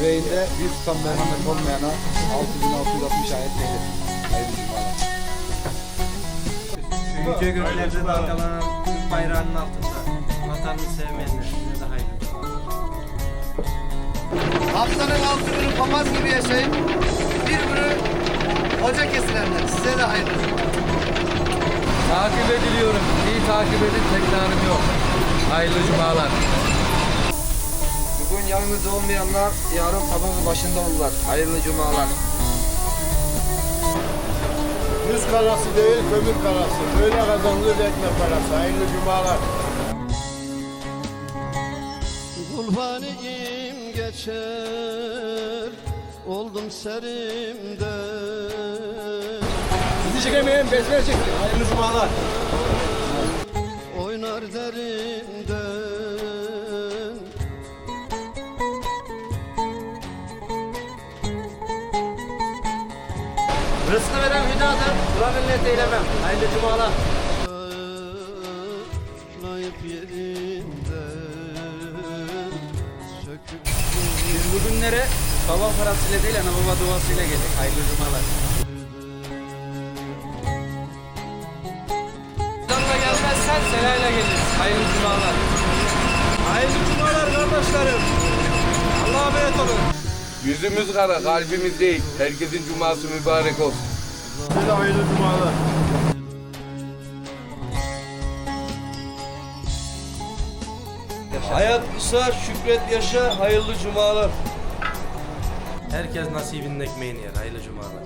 Yüreğinde bir tutam merhamet olmayana 6660 ayet eylesin. Hayırlı cumalar. Yüce göklerde dalgalanan Türk bayrağının altında vatanını sevmeyenler size de hayırlı Haftanın altı günü papaz gibi yaşayıp bir günü hoca kesilenler. Size de hayırlı. Takip ediliyorum. İyi takip edin tekrarım yok. Hayırlı cumalar. Yanınızda olmayanlar yarın sabahın başında olurlar. Hayırlı cumalar. Yüz karası değil kömür karası. Böyle kazanılır ekmek parası. Hayırlı cumalar. Kulhaniyim geçer Oldum serimde Bizi çekemeyen besmele çekti. Hayırlı cumalar. Oynar derimden Rızkı veren hüdadır. Kur'an millet eylemem. Hayırlı cumalar. Biz bugünlere baba parasıyla değil ana baba duasıyla geldik. Hayırlı cumalar. Zanla gelmezsen selayla geliriz. Hayırlı cumalar. Hayırlı cumalar kardeşlerim. Yüzümüz kara, kalbimiz değil. Herkesin cuması mübarek olsun. Size de hayırlı cumalar. Hayat kısa, şükret yaşa, hayırlı cumalar. Herkes nasibinin ekmeğini yer. Hayırlı cumalar.